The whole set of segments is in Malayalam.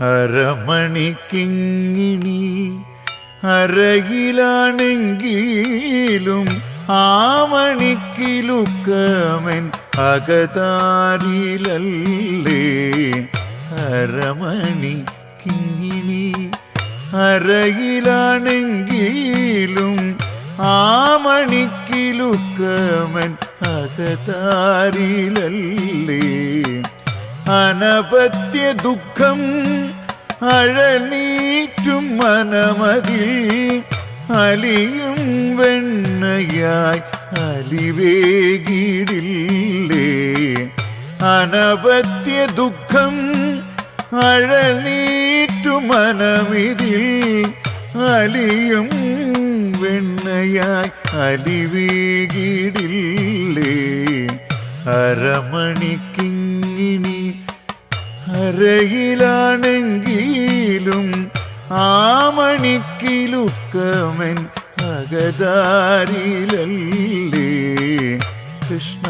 അരമണിക്കിങ്ങിണി അരയിലാണെങ്കിലും ആമണിക്കിലുക്കമൻ അകതാരിലല്ലേ? അരമണി കിങ്ങിണി അരയിലാണെങ്കിലും ആമണിക്കിലുക്കമൻ അകതാരിലല്ലേ? അനപത്യ ദുഃഖം അഴനീറ്റും മനമതിൽ അലിയും വെണ്ണയായി അലിവേകിടില്ലേ? അനപത്യ ദുഃഖം അഴനീറ്റു മനമിതിൽ അലിയും വെണ്ണയായി അലിവേകിടില്ലേ? അരമണിക്കിങ്ങിണി അരയിലാണെങ്കിലും ആ മണിക്കിലുക്കമൻ അകതാരിലല്ലേ? കൃഷ്ണ.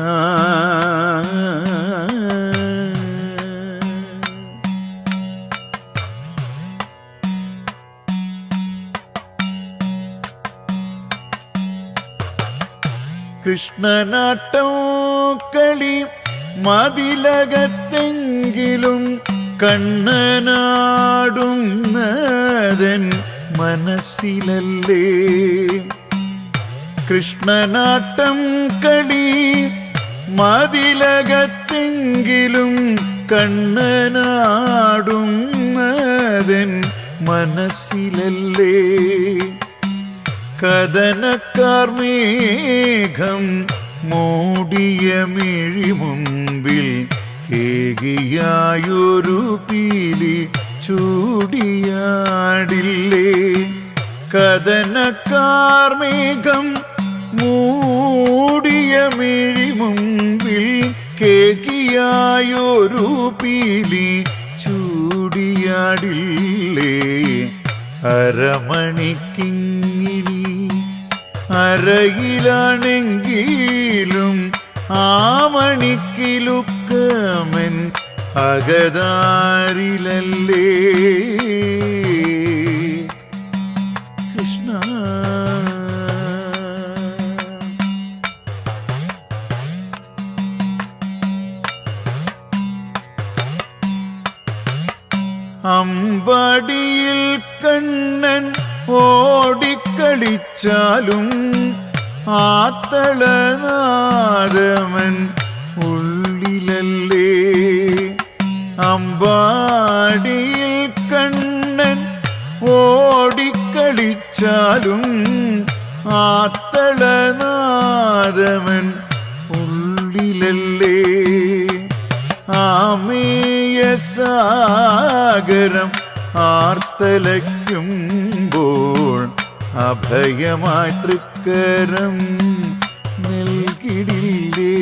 കൃഷ്ണനാട്ടം കളി മതിലകത്തെങ്കിലും കണ്ണനാടുന്നതൻ മനസ്സിലല്ലേ? കൃഷ്ണനാട്ടം കളി മതിലകത്തെങ്കിലും കണ്ണനാടുന്നതൻ മനസ്സിലല്ലേ? കഥനക്കാർമേഘം മൂടിയ മിഴി മുമ്പിൽ കേകിയായൊരു പീലി ചൂടിയാടില്ലേ? കഥനക്കാർമേഘം മൂടിയ മിഴി മുമ്പിൽ കേകിയായൊരു പീലി ചൂടിയാടില്ലേ? അരമണിക്കിങ്ങിണി അരയിലാണെങ്കിലും മണിക്കിലുക്കമൻ അകതാരിലല്ലേ? അമ്പടിയിൽ കണ്ണൻ ഓടിക്കളിച്ചാലും ആത്തളനാദമൻ ഉള്ളിലല്ലേ? അമ്പാടിയിൽ കണ്ണൻ ഓടിക്കളിച്ചാലും ആത്തളനാദമൻ ഉള്ളിലല്ലേ? ആമേയ സാഗരം ആർത്തലയ്ക്കുമ്പോൾ അഭയമായി തൃക്കരം നൽകിടില്ലേ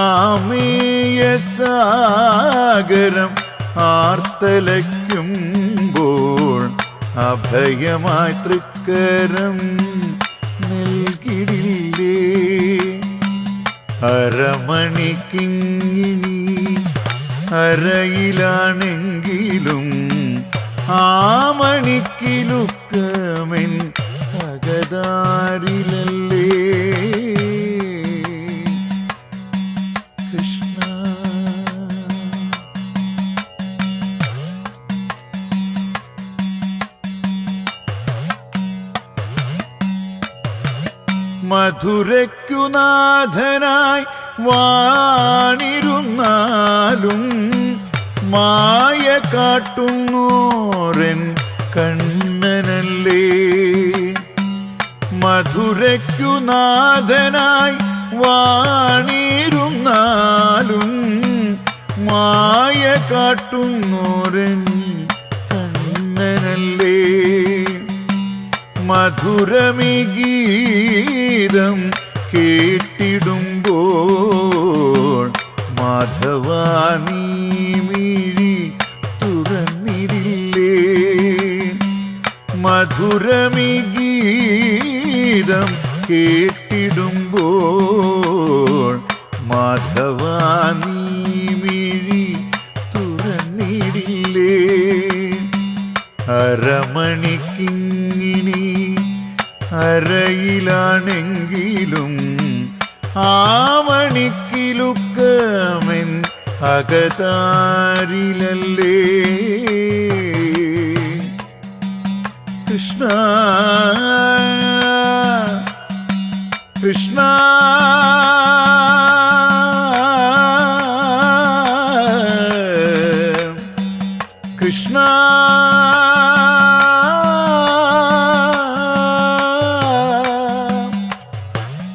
ആമേയ സാഗരം ആർത്തലയ്ക്കുമ്പോൾ അഭയമായി തൃക്കരം നൽകിടില്ലേ അരമണിക്കിങ്ങിനി അരയിലാണെങ്കിലും ആമണിക്കിലുക്കമെൻ മധുരയ്ക്കു നാഥനായി വാണിരുന്നാലും മായ കാട്ടുന്നോരൻ കണ്ണനല്ലേ. മധുരയ്ക്കു നാഥനായി വാണിരുന്നാലും മായ കാട്ടുന്നോരൻ കണ്ണനല്ലേ. മധുരമിഗീതം കേട്ടിടുമ്പോൾ മാധവാനീ മിഴി തുറന്നിരില്ലേ? മധുരമിഗീതം കേട്ടിടുമ്പോൾ മാധവാനീ മിഴി തുറന്നിരില്ലേ? അരയിലാണെങ്കിലും ആവണിക്കിലുക്കമൻ അകതാരിലല്ലേ? കൃഷ്ണ കൃഷ്ണ.